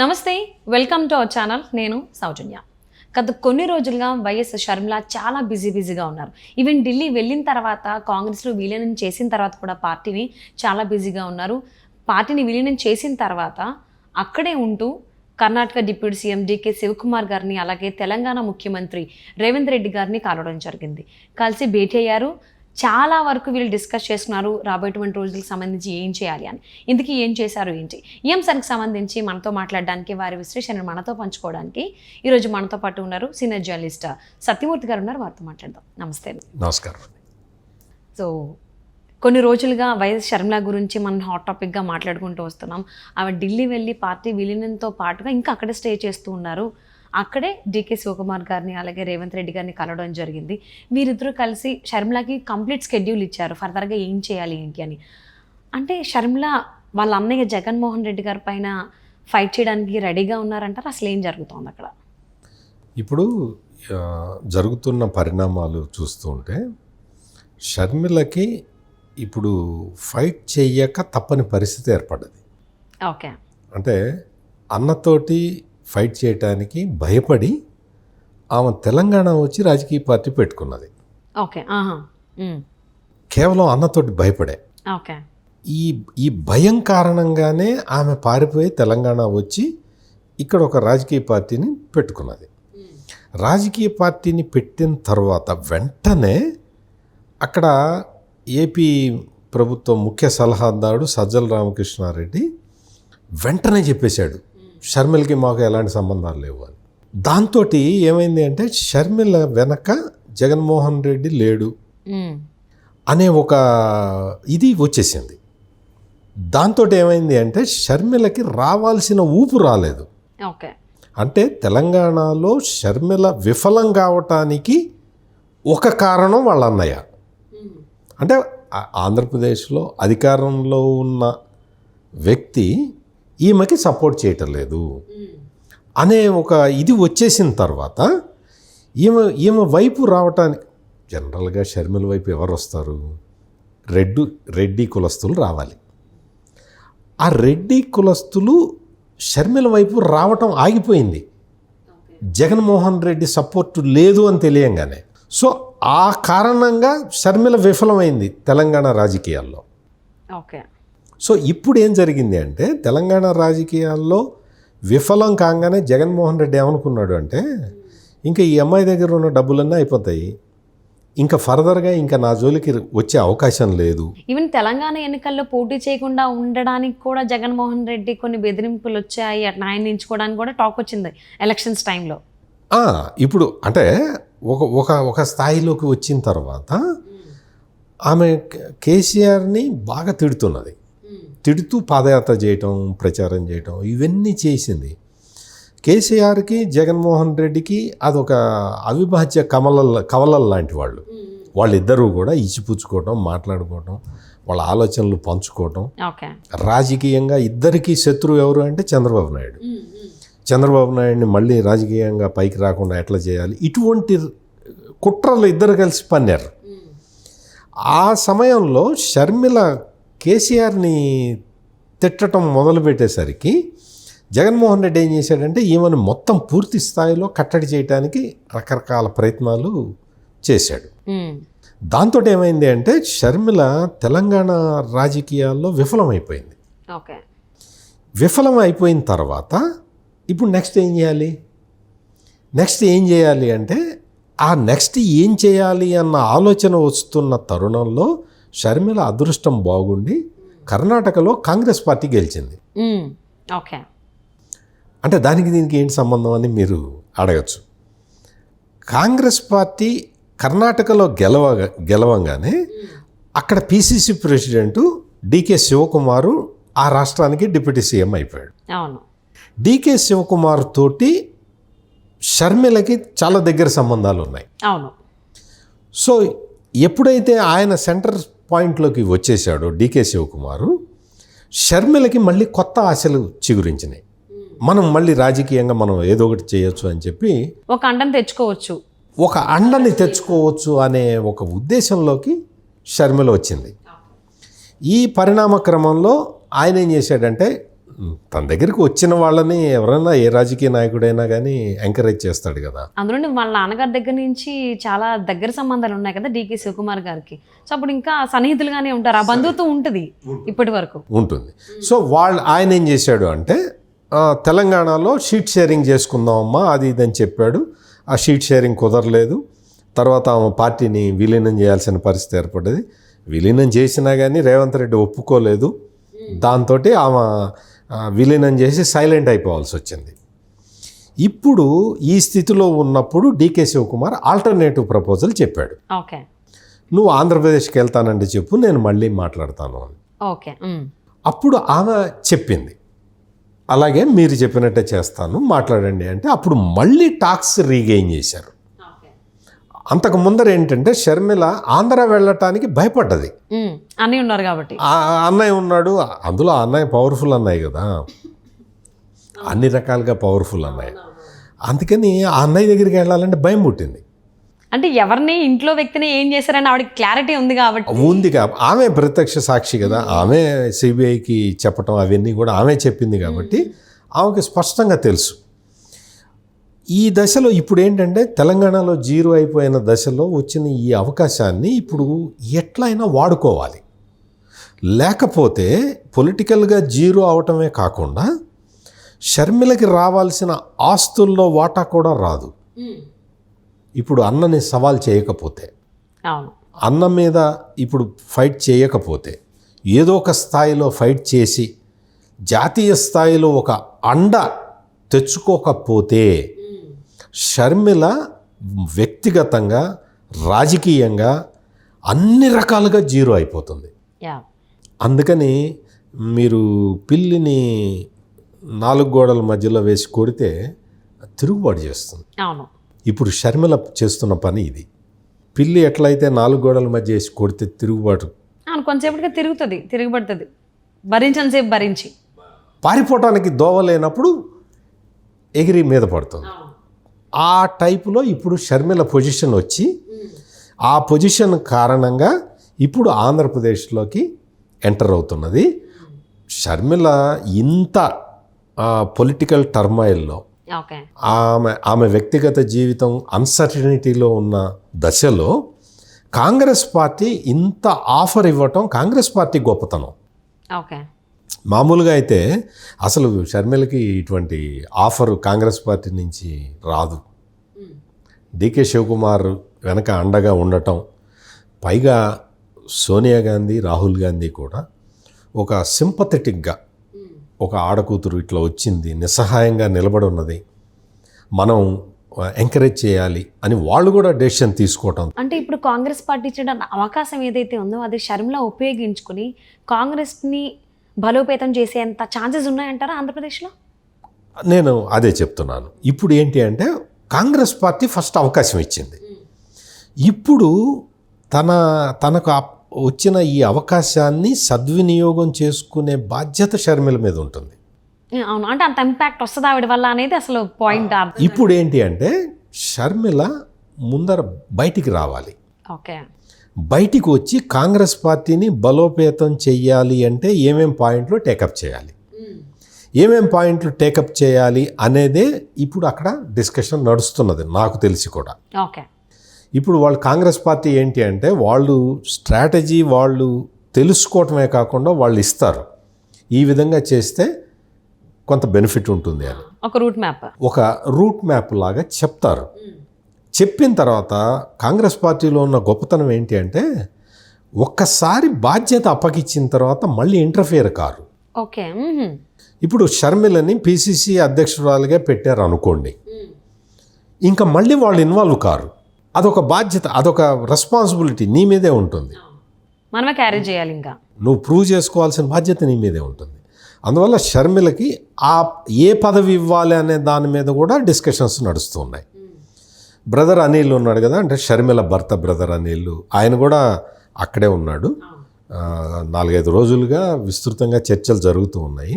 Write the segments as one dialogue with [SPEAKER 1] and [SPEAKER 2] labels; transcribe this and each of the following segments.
[SPEAKER 1] నమస్తే welcome to our channel నేను సౌజన్య. గత కొన్ని రోజులుగా వైఎస్ షర్మిల చాలా బిజీ బిజీగా ఉన్నారు. ఈవెన్ ఢిల్లీ వెళ్ళిన తర్వాత కాంగ్రెస్లో విలీనం చేసిన తర్వాత కూడా పార్టీని చాలా బిజీగా ఉన్నారు. పార్టీని విలీనం చేసిన తర్వాత అక్కడే ఉంటూ కర్ణాటక డిప్యూటీ సీఎం డికే శివకుమార్ గారిని అలాగే తెలంగాణ ముఖ్యమంత్రి రేవంత్ రెడ్డి గారిని కలవడం జరిగింది. కలిసి భేటీ అయ్యారు. చాలా వరకు వీళ్ళు డిస్కస్ చేసుకున్నారు రాబోయేటువంటి రోజులకు సంబంధించి ఏం చేయాలి అని. ఇందుకు ఏం చేశారు ఏంటి? ఈ అంశానికి సంబంధించి మనతో మాట్లాడడానికి వారి విశ్లేషణను మనతో పంచుకోవడానికి ఈరోజు మనతో పాటు ఉన్నారు సీనియర్ జర్నలిస్ట్ సత్యమూర్తి గారు ఉన్నారు. వారితో మాట్లాడదాం. నమస్తే.
[SPEAKER 2] నమస్కారం
[SPEAKER 1] సో కొన్ని రోజులుగా వైఎస్ షర్మిల గురించి మనం హాట్ టాపిక్గా మాట్లాడుకుంటూ వస్తున్నాం. ఆమె ఢిల్లీ వెళ్ళి పార్టీ విలీనంతో పాటుగా ఇంకా అక్కడే స్టే చేస్తూ ఉన్నారు. అక్కడే డికే శివకుమార్ గారిని అలాగే రేవంత్ రెడ్డి గారిని కలవడం జరిగింది. వీరిద్దరూ కలిసి షర్మిలకి కంప్లీట్ స్కెడ్యూల్ ఇచ్చారు. ఫర్దర్గా ఏం చేయాలి ఏంటి అని. అంటే షర్మిల వాళ్ళ అన్నయ్య జగన్మోహన్ రెడ్డి గారి పైన ఫైట్ చేయడానికి రెడీగా ఉన్నారంటారు? అసలు ఏం జరుగుతోంది అక్కడ?
[SPEAKER 2] ఇప్పుడు జరుగుతున్న పరిణామాలు చూస్తూ ఉంటే షర్మిలకి ఇప్పుడు ఫైట్ చెయ్యక తప్పని పరిస్థితి ఏర్పడ్డది.
[SPEAKER 1] ఓకే.
[SPEAKER 2] అంటే అన్నతోటి ఫైట్ చేయటానికి భయపడి ఆమె తెలంగాణ వచ్చి రాజకీయ పార్టీ పెట్టుకున్నది.
[SPEAKER 1] ఓకే.
[SPEAKER 2] కేవలం అన్నతోటి భయపడే.
[SPEAKER 1] ఓకే.
[SPEAKER 2] ఈ ఈ భయం కారణంగానే ఆమె పారిపోయి తెలంగాణ వచ్చి ఇక్కడ ఒక రాజకీయ పార్టీని పెట్టుకున్నది. రాజకీయ పార్టీని పెట్టిన తర్వాత వెంటనే అక్కడ ఏపీ ప్రభుత్వం ముఖ్య సలహాదారుడు సజ్జల రామకృష్ణారెడ్డి వెంటనే చెప్పేశాడు. షర్మిలకి మాకు ఎలాంటి సంబంధాలు లేవు అని. దాంతో ఏమైంది అంటే షర్మిల వెనక జగన్మోహన్ రెడ్డి లేడు. అనే ఒక ఇది వచ్చేసింది. దాంతో ఏమైంది అంటే షర్మిలకి రావాల్సిన ఊపు రాలేదు.
[SPEAKER 1] ఓకే.
[SPEAKER 2] అంటే తెలంగాణలో షర్మిల విఫలం కావటానికి ఒక కారణం వాళ్ళ అన్నయ్య. అంటే ఆంధ్రప్రదేశ్లో అధికారంలో ఉన్న వ్యక్తి ఈమెకి సపోర్ట్ చేయటం లేదు. అనే ఒక ఇది వచ్చేసిన తర్వాత ఈమె ఈమె వైపు రావటానికి జనరల్గా షర్మిల వైపు ఎవరు వస్తారు? రెడ్డు రెడ్డి కులస్తులు రావాలి. ఆ రెడ్డి కులస్తులు షర్మిల వైపు రావటం ఆగిపోయింది. జగన్మోహన్ రెడ్డి సపోర్టు లేదు అని తెలియంగానే. సో ఆ కారణంగా షర్మిల విఫలమైంది తెలంగాణ రాజకీయాల్లో.
[SPEAKER 1] ఓకే.
[SPEAKER 2] సో ఇప్పుడు ఏం జరిగింది అంటే తెలంగాణ రాజకీయాల్లో విఫలం కాగానే జగన్మోహన్ రెడ్డి ఏమనుకున్నాడు అంటే ఇంకా ఈ అమ్మాయి దగ్గర ఉన్న డబ్బులన్నీ అయిపోతాయి. ఇంకా ఫర్దర్గా ఇంకా నా జోలికి వచ్చే అవకాశం లేదు.
[SPEAKER 1] ఈవెన్ తెలంగాణ ఎన్నికల్లో పోటీ చేయకుండా ఉండడానికి కూడా జగన్మోహన్ రెడ్డి కొన్ని బెదిరింపులు వచ్చాయి. అట్లా ఆయన నించుకోవడానికి కూడా టాక్ వచ్చింది ఎలక్షన్స్ టైంలో.
[SPEAKER 2] ఇప్పుడు అంటే ఒక ఒక ఒక స్థాయిలోకి వచ్చిన తర్వాత ఆమె కేసీఆర్ని బాగా తిడుతున్నది. తిడుతూ పాదయాత్ర చేయటం ప్రచారం చేయటం ఇవన్నీ చేసింది. కేసీఆర్కి జగన్మోహన్ రెడ్డికి అదొక అవిభాజ్య కమల కవలలు లాంటి వాళ్ళు. వాళ్ళిద్దరూ కూడా ఇచ్చిపుచ్చుకోవటం మాట్లాడుకోవటం వాళ్ళ ఆలోచనలు పంచుకోవటం. రాజకీయంగా ఇద్దరికీ శత్రువు ఎవరు అంటే చంద్రబాబు నాయుడు. చంద్రబాబు నాయుడిని మళ్ళీ రాజకీయంగా పైకి రాకుండా ఎట్లా చేయాలి? ఇటువంటి కుట్రలు ఇద్దరు కలిసి పన్నారు. ఆ సమయంలో షర్మిల కేసీఆర్ని తిట్టడం మొదలుపెట్టేసరికి జగన్మోహన్ రెడ్డి ఏం చేశాడంటే ఈమెను మొత్తం పూర్తి స్థాయిలో కట్టడి చేయడానికి రకరకాల ప్రయత్నాలు చేశాడు. దాంతో ఏమైంది అంటే షర్మిల తెలంగాణ రాజకీయాల్లో విఫలమైపోయింది.
[SPEAKER 1] ఓకే.
[SPEAKER 2] విఫలం అయిపోయిన తర్వాత ఇప్పుడు నెక్స్ట్ ఏం చేయాలి? నెక్స్ట్ ఏం చేయాలి అంటే ఆ నెక్స్ట్ ఏం చేయాలి అన్న ఆలోచన వస్తున్న తరుణంలో షర్మిల అదృష్టం బాగుండి కర్ణాటకలో కాంగ్రెస్ పార్టీ గెలిచింది.
[SPEAKER 1] ఓకే.
[SPEAKER 2] అంటే దానికి దీనికి ఏంటి సంబంధం అని మీరు అడగచ్చు. కాంగ్రెస్ పార్టీ కర్ణాటకలో గెలవ గెలవంగానే అక్కడ పిసిసి ప్రెసిడెంటు డికే శివకుమారు ఆ రాష్ట్రానికి డిప్యూటీ సీఎం అయిపోయాడు.
[SPEAKER 1] అవును.
[SPEAKER 2] డికే శివకుమార్ తోటి షర్మిలకి చాలా దగ్గర సంబంధాలు ఉన్నాయి.
[SPEAKER 1] అవును.
[SPEAKER 2] సో ఎప్పుడైతే ఆయన సెంటర్ పాయింట్లోకి వచ్చేసాడో డికే శివకుమారు. షర్మిలకి మళ్ళీ కొత్త ఆశలు చిగురించినాయి. మనం మళ్ళీ రాజకీయంగా మనం ఏదో ఒకటి చేయొచ్చు అని చెప్పి
[SPEAKER 1] ఒక అండం తెచ్చుకోవచ్చు.
[SPEAKER 2] ఒక అండని తెచ్చుకోవచ్చు అనే ఒక ఉద్దేశంలోకి షర్మిల వచ్చింది. ఈ పరిణామ క్రమంలో ఆయన ఏం చేశాడంటే తన దగ్గరికి వచ్చిన వాళ్ళని ఎవరైనా ఏ రాజకీయ నాయకుడైనా కానీ ఎంకరేజ్ చేస్తాడు కదా.
[SPEAKER 1] అందులోని వాళ్ళ నాన్నగారి దగ్గర నుంచి చాలా దగ్గర సంబంధాలు ఉన్నాయి కదా డీకే శివకుమార్ గారికి. సో అప్పుడు ఇంకా సన్నిహితులుగానే ఉంటారు. ఆ బంధుత్వం ఉంటుంది ఇప్పటి వరకు.
[SPEAKER 2] ఉంటుంది. సో వాళ్ళు ఆయన ఏం చేశాడు అంటే తెలంగాణలో షీట్ షేరింగ్ చేసుకుందామమ్మా అది ఇది అని చెప్పాడు. ఆ షీట్ షేరింగ్ కుదరలేదు. తర్వాత ఆమె పార్టీని విలీనం చేయాల్సిన పరిస్థితి ఏర్పడ్డది. విలీనం చేసినా కానీ రేవంత్ రెడ్డి ఒప్పుకోలేదు. దాంతో ఆమె విలీనం చేసి సైలెంట్ అయిపోవాల్సి వచ్చింది. ఇప్పుడు ఈ స్థితిలో ఉన్నప్పుడు డీకే శివకుమార్ ఆల్టర్నేటివ్ ప్రపోజల్ చెప్పాడు.
[SPEAKER 1] ఓకే.
[SPEAKER 2] నువ్వు ఆంధ్రప్రదేశ్కి వెళ్తానంటే చెప్పు నేను మళ్ళీ మాట్లాడతాను అని.
[SPEAKER 1] ఓకే.
[SPEAKER 2] అప్పుడు ఆమె చెప్పింది. అలాగే మీరు చెప్పినట్టే చేస్తాను మాట్లాడండి అంటే అప్పుడు మళ్ళీ టాక్స్ రీగెయిన్ చేశారు. అంతకు ముందర ఏంటంటే షర్మిల ఆంధ్ర వెళ్ళటానికి భయపడ్డది.
[SPEAKER 1] ఉమ్. అన్నీ ఉన్నారు కాబట్టి.
[SPEAKER 2] ఆ అన్నయ్య ఉన్నాడు. అందులో ఆ అన్నయ్య పవర్ఫుల్ అన్నయ్య కదా. అన్ని రకాలుగా పవర్ఫుల్ అన్నయ్య. అందుకని ఆ అన్నయ్య దగ్గరికి వెళ్ళాలంటే భయం పుట్టింది.
[SPEAKER 1] అంటే ఎవరిని ఇంట్లో వ్యక్తిని ఏం చేశారని ఆవిడకి క్లారిటీ ఉంది కాబట్టి.
[SPEAKER 2] ఉంది కా ఆమె ప్రత్యక్ష సాక్షి కదా. ఆమె సిబిఐకి చెప్పటం అవన్నీ కూడా ఆమె చెప్పింది కాబట్టి ఆమెకి స్పష్టంగా తెలుసు. ఈ దశలో ఇప్పుడు ఏంటంటే తెలంగాణలో జీరో అయిపోయిన దశలో వచ్చిన ఈ అవకాశాన్ని ఇప్పుడు ఎట్లయినా వాడుకోవాలి. లేకపోతే పొలిటికల్గా జీరో అవటమే కాకుండా షర్మిలకి రావాల్సిన ఆస్తుల్లో వాటా కూడా రాదు. ఇప్పుడు అన్నని సవాల్ చేయకపోతే అన్న మీద ఇప్పుడు ఫైట్ చేయకపోతే ఏదో ఒక స్థాయిలో ఫైట్ చేసి జాతీయ స్థాయిలో ఒక అండ తెచ్చుకోకపోతే షర్మిల వ్యక్తిగతంగా రాజకీయంగా అన్ని రకాలుగా జీరో అయిపోతుంది. అందుకని మీరు పిల్లిని నాలుగు గోడల మధ్యలో వేసి కొడితే తిరుగుబాటు చేస్తుంది. ఇప్పుడు షర్మిల చేస్తున్న పని ఇది. పిల్లి ఎట్లయితే నాలుగు గోడల మధ్య వేసి కొడితే తిరుగుబాటు
[SPEAKER 1] అవును కొంతసేపటిగా తిరుగుతుంది తిరుగుబడుతుంది. భరించనిసేపు భరించి.
[SPEAKER 2] పారిపోవటానికి దోవ లేనప్పుడు ఎగిరి మీద పడుతుంది. ఆ టైపులో ఇప్పుడు షర్మిల పొజిషన్ వచ్చి ఆ పొజిషన్ కారణంగా ఇప్పుడు ఆంధ్రప్రదేశ్లోకి ఎంటర్ అవుతున్నది. షర్మిల ఇంత పొలిటికల్ టర్మాయిల్లో ఆమె ఆమె వ్యక్తిగత జీవితం అన్సర్టనిటీలో ఉన్న దశలో కాంగ్రెస్ పార్టీ ఇంత ఆఫర్ ఇవ్వటం కాంగ్రెస్ పార్టీ గొప్పతనం.
[SPEAKER 1] ఓకే.
[SPEAKER 2] మామూలుగా అయితే అసలు షర్మిలకి ఇటువంటి ఆఫర్ కాంగ్రెస్ పార్టీ నుంచి రాదు. డికే శివకుమార్ వెనక అండగా ఉండటం పైగా సోనియా గాంధీ రాహుల్ గాంధీ కూడా ఒక సింపథెటిక్గా ఒక ఆడకూతురు ఇట్లా వచ్చింది నిస్సహాయంగా నిలబడి ఉన్నది. మనం ఎంకరేజ్ చేయాలి అని వాళ్ళు కూడా డెసిషన్ తీసుకోవటం.
[SPEAKER 1] అంటే ఇప్పుడు కాంగ్రెస్ పార్టీ ఇచ్చిన అవకాశం ఏదైతే ఉందో అది షర్మిల ఉపయోగించుకుని కాంగ్రెస్ని బలోపేతం చేసేంత ఛాన్సెస్ ఉన్నాయంటారా ఆంధ్రప్రదేశ్లో?
[SPEAKER 2] నేను అదే చెప్తున్నాను. ఇప్పుడు ఏంటి అంటే కాంగ్రెస్ పార్టీ ఫస్ట్ అవకాశం ఇచ్చింది. ఇప్పుడు తన తనకు వచ్చిన ఈ అవకాశాన్ని సద్వినియోగం చేసుకునే బాధ్యత షర్మిల మీద ఉంటుంది.
[SPEAKER 1] అవును. అంటే అంత ఇంపాక్ట్ వస్తుంది ఆవిడ వల్ల అనేది అసలు పాయింట్
[SPEAKER 2] ఇప్పుడు ఏంటి అంటే షర్మిల ముందర బయటికి రావాలి.
[SPEAKER 1] ఓకే.
[SPEAKER 2] బయటికి వచ్చి కాంగ్రెస్ పార్టీని బలోపేతం చెయ్యాలి అంటే ఏమేం పాయింట్లు టేకప్ చేయాలి? ఏమేం పాయింట్లు టేకప్ చేయాలి అనేదే ఇప్పుడు అక్కడ డిస్కషన్ నడుస్తున్నది నాకు తెలిసి కూడా.
[SPEAKER 1] ఓకే.
[SPEAKER 2] ఇప్పుడు వాళ్ళు కాంగ్రెస్ పార్టీ ఏంటి అంటే వాళ్ళు స్ట్రాటజీ వాళ్ళు తెలుసుకోవటమే కాకుండా వాళ్ళు ఇస్తారు. ఈ విధంగా చేస్తే కొంత బెనిఫిట్ ఉంటుంది అని.
[SPEAKER 1] ఒక రూట్ మ్యాప్.
[SPEAKER 2] ఒక రూట్ మ్యాప్ లాగా చెప్తారు. చెప్పిన తర్వాత కాంగ్రెస్ పార్టీలో ఉన్న గొప్పతనం ఏంటి అంటే ఒక్కసారి బాధ్యత అప్పగిచ్చిన తర్వాత మళ్ళీ ఇంటర్ఫియర్ కారు.
[SPEAKER 1] ఓకే.
[SPEAKER 2] ఇప్పుడు షర్మిలని పిసిసి అధ్యక్షురాలుగా పెట్టారు అనుకోండి. ఇంకా మళ్ళీ వాళ్ళు ఇన్వాల్వ్ కారు. అదొక బాధ్యత అదొక రెస్పాన్సిబిలిటీ నీ మీదే ఉంటుంది.
[SPEAKER 1] మనమే క్యారీ చేయాలి ఇంకా.
[SPEAKER 2] నువ్వు ప్రూవ్ చేసుకోవాల్సిన బాధ్యత నీ మీదే ఉంటుంది. అందువల్ల షర్మిలకి ఆ ఏ పదవి ఇవ్వాలి అనే దాని మీద కూడా డిస్కషన్స్ నడుస్తూ ఉన్నాయి బ్రదర్ అనిల్ ఉన్నాడు కదా అంటే షర్మిల భర్త బ్రదర్ అనిల్. ఆయన కూడా అక్కడే ఉన్నాడు. నాలుగైదు రోజులుగా విస్తృతంగా చర్చలు జరుగుతూ ఉన్నాయి.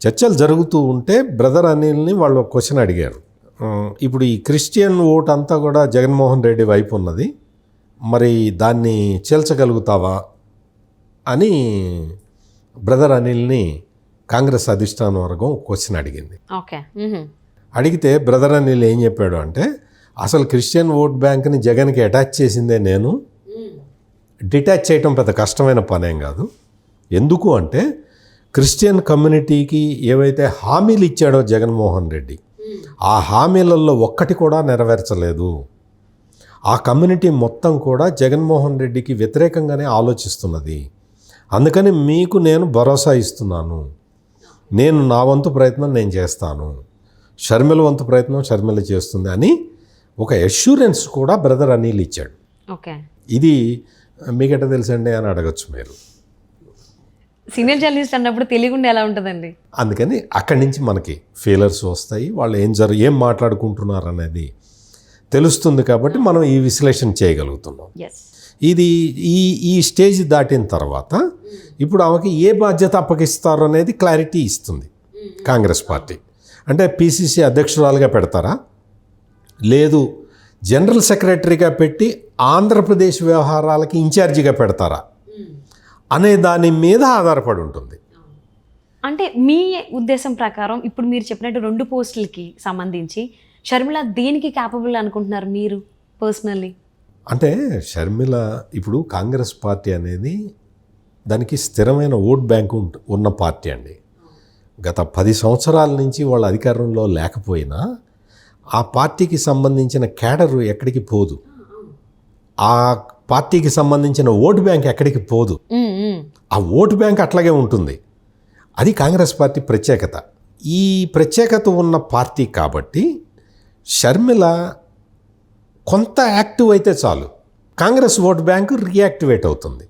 [SPEAKER 2] చర్చలు జరుగుతూ ఉంటే బ్రదర్ అనిల్ని వాళ్ళు ఒక క్వశ్చన్ అడిగారు. ఇప్పుడు ఈ క్రిస్టియన్ ఓట్ అంతా కూడా జగన్మోహన్ రెడ్డి వైపు ఉన్నది. మరి దాన్ని చేల్చగలుగుతావా అని బ్రదర్ అనిల్ని కాంగ్రెస్ అధిష్టాన వర్గం క్వశ్చన్ అడిగింది.
[SPEAKER 1] ఓకే.
[SPEAKER 2] అడిగితే బ్రదర్ అనిల్ ఏం చెప్పాడు అంటే అసలు క్రిస్టియన్ ఓట్ బ్యాంక్ని జగన్కి అటాచ్ చేసిందే నేను. డిటాచ్ చేయటం పెద్ద కష్టమైన పనేం కాదు. ఎందుకు అంటే క్రిస్టియన్ కమ్యూనిటీకి ఏవైతే హామీలు ఇచ్చాడో జగన్మోహన్ రెడ్డి ఆ హామీలలో ఒక్కటి కూడా నెరవేర్చలేదు. ఆ కమ్యూనిటీ మొత్తం కూడా జగన్మోహన్ రెడ్డికి వ్యతిరేకంగానే ఆలోచిస్తున్నది. అందుకని మీకు నేను భరోసా ఇస్తున్నాను. నేను నా వంతు ప్రయత్నం నేను చేస్తాను. షర్మిల వంతు ప్రయత్నం షర్మిల చేస్తుంది అని ఒక అష్యూరెన్స్ కూడా బ్రదర్ అనిల్ ఇచ్చాడు.
[SPEAKER 1] ఓకే.
[SPEAKER 2] ఇది మీకెట్ట తెలుసండి అని అడగచ్చు మీరు.
[SPEAKER 1] సీనియర్ జర్నలిస్ట్ అన్నప్పుడు తెలియకుండా ఎలా ఉంటుందండి?
[SPEAKER 2] అందుకని అక్కడి నుంచి మనకి ఫీలర్స్ వస్తాయి వాళ్ళు ఏం జరు ఏం మాట్లాడుకుంటున్నారు అనేది తెలుస్తుంది కాబట్టి మనం ఈ విశ్లేషణ చేయగలుగుతున్నాం. ఇది ఈ ఈ స్టేజ్ దాటిన తర్వాత ఇప్పుడు ఆమెకి ఏ బాధ్యత అప్పగిస్తారు అనేది క్లారిటీ ఇస్తుంది కాంగ్రెస్ పార్టీ. అంటే పిసిసి అధ్యక్షురాలుగా పెడతారా? లేదు. జనరల్ సెక్రటరీగా పెట్టి ఆంధ్రప్రదేశ్ వ్యవహారాలకి ఇన్ఛార్జిగా పెడతారా? అనే దాని మీద ఆధారపడి ఉంటుంది.
[SPEAKER 1] అంటే మీ ఉద్దేశం ప్రకారం ఇప్పుడు మీరు చెప్పినట్టు రెండు పోస్టులకి సంబంధించి షర్మిల దేనికి క్యాపబుల్ అనుకుంటున్నారు మీరు పర్సనల్లీ
[SPEAKER 2] అంటే షర్మిల ఇప్పుడు కాంగ్రెస్ పార్టీ అనేది దానికి స్థిరమైన ఓట్ బ్యాంకు ఉంట- ఉన్న పార్టీ అండి. గత పది సంవత్సరాల నుంచి వాళ్ళ అధికారంలో లేకపోయినా ఆ పార్టీకి సంబంధించిన క్యాడరు ఎక్కడికి పోదు. ఆ పార్టీకి సంబంధించిన ఓటు బ్యాంక్ ఎక్కడికి పోదు. ఆ ఓటు బ్యాంక్ అట్లాగే ఉంటుంది. అది కాంగ్రెస్ పార్టీ ప్రత్యేకత. ఈ ప్రత్యేకత ఉన్న పార్టీ కాబట్టి షర్మిల కొంత యాక్టివ్ అయితే చాలు. కాంగ్రెస్ ఓట్ బ్యాంక్ రియాక్టివేట్ అవుతుంది.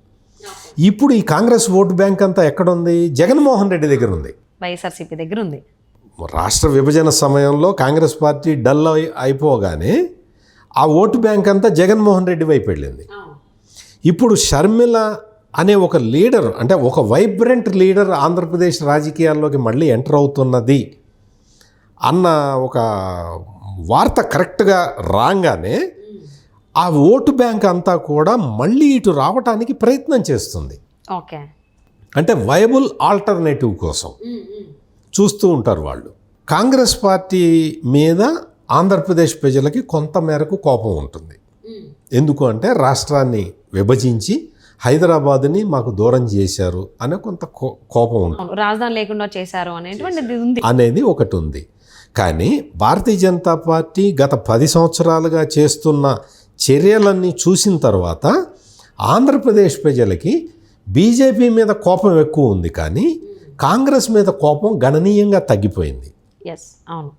[SPEAKER 2] ఇప్పుడు ఈ కాంగ్రెస్ ఓట్ బ్యాంక్ అంతా ఎక్కడుంది? జగన్మోహన్ రెడ్డి దగ్గర ఉంది
[SPEAKER 1] వైఎస్ఆర్సీపీ దగ్గర ఉంది
[SPEAKER 2] రాష్ట్ర విభజన సమయంలో కాంగ్రెస్ పార్టీ డల్ అయి అయిపోగానే ఆ ఓటు బ్యాంక్ అంతా జగన్మోహన్ రెడ్డి వైపు వెళ్ళింది. ఇప్పుడు షర్మిల అనే ఒక లీడర్ అంటే ఒక వైబ్రెంట్ లీడర్ ఆంధ్రప్రదేశ్ రాజకీయాల్లోకి మళ్ళీ ఎంటర్ అవుతున్నది అన్న ఒక వార్త కరెక్ట్గా రాగానే ఆ ఓటు బ్యాంక్ అంతా కూడా మళ్ళీ ఇటు రావటానికి ప్రయత్నం చేస్తుంది.
[SPEAKER 1] ఓకే.
[SPEAKER 2] అంటే వయబుల్ ఆల్టర్నేటివ్ కోసం. చూస్తూ ఉంటారు వాళ్ళు. కాంగ్రెస్ పార్టీ మీద ఆంధ్రప్రదేశ్ ప్రజలకి కొంత మేరకు కోపం ఉంటుంది. ఎందుకు అంటే రాష్ట్రాన్ని విభజించి హైదరాబాద్ని మాకు దూరం చేశారు అనే కొంత కో- కోపం ఉంటుంది.
[SPEAKER 1] రాజధాని లేకుండా చేశారు అనేటువంటిది ఉంది.
[SPEAKER 2] అనేది ఒకటి ఉంది. కానీ భారతీయ జనతా పార్టీ గత పది సంవత్సరాలుగా చేస్తున్న చర్యలన్నీ చూసిన తర్వాత ఆంధ్రప్రదేశ్ ప్రజలకి బీజేపీ మీద కోపం ఎక్కువ ఉంది. కానీ కాంగ్రెస్ మీద కోపం గణనీయంగా తగ్గిపోయింది.
[SPEAKER 1] అవును.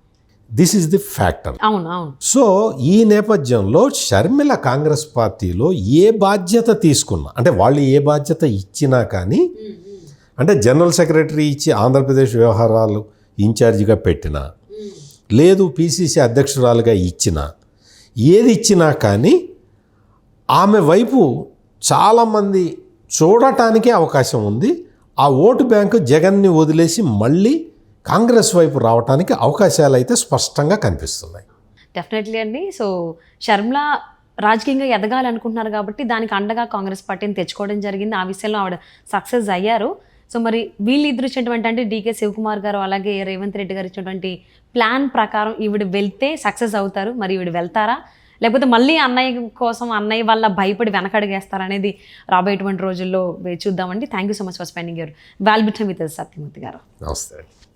[SPEAKER 2] దిస్ ఈజ్ ది ఫ్యాక్టర్
[SPEAKER 1] అవును అవును.
[SPEAKER 2] సో ఈ నేపథ్యంలో షర్మిల కాంగ్రెస్ పార్టీలో ఏ బాధ్యత తీసుకున్నా అంటే వాళ్ళు ఏ బాధ్యత ఇచ్చినా కానీ అంటే జనరల్ సెక్రటరీ ఇచ్చి ఆంధ్రప్రదేశ్ వ్యవహారాలు ఇన్ఛార్జిగా పెట్టినా లేదు పిసిసి అధ్యక్షురాలుగా ఇచ్చినా ఏది ఇచ్చినా కానీ ఆమె వైపు చాలామంది చూడటానికే అవకాశం ఉంది. ఆ ఓటు బ్యాంకు జగన్ని వదిలేసి మళ్ళీ కాంగ్రెస్ వైపు రావడానికి అవకాశాలు అయితే స్పష్టంగా కనిపిస్తున్నాయి.
[SPEAKER 1] డెఫినెట్లీ అండి. సో షర్మిల రాజకీయంగా ఎదగాలనుకుంటున్నారు కాబట్టి దానికి అండగా కాంగ్రెస్ పార్టీని తెచ్చుకోవడం జరిగింది. ఆ విషయంలో ఆవిడ సక్సెస్ అయ్యారు. సో మరి వీళ్ళు ఇద్దరు ఇచ్చినటువంటి అంటే డీకే శివకుమార్ గారు అలాగే రేవంత్ రెడ్డి గారు ఇచ్చినటువంటి ప్లాన్ ప్రకారం ఈవిడ వెళ్తే సక్సెస్ అవుతారు. మరి ఈవిడ వెళ్తారా? లేకపోతే మళ్ళీ అన్నయ్య కోసం అన్నయ్య వల్ల భయపడి వెనకడుగేస్తారనేది రాబోయేటువంటి రోజుల్లో చూద్దామండి. Thank you so much for spending your valuable time with Satyamurthy గారు.
[SPEAKER 2] నమస్తే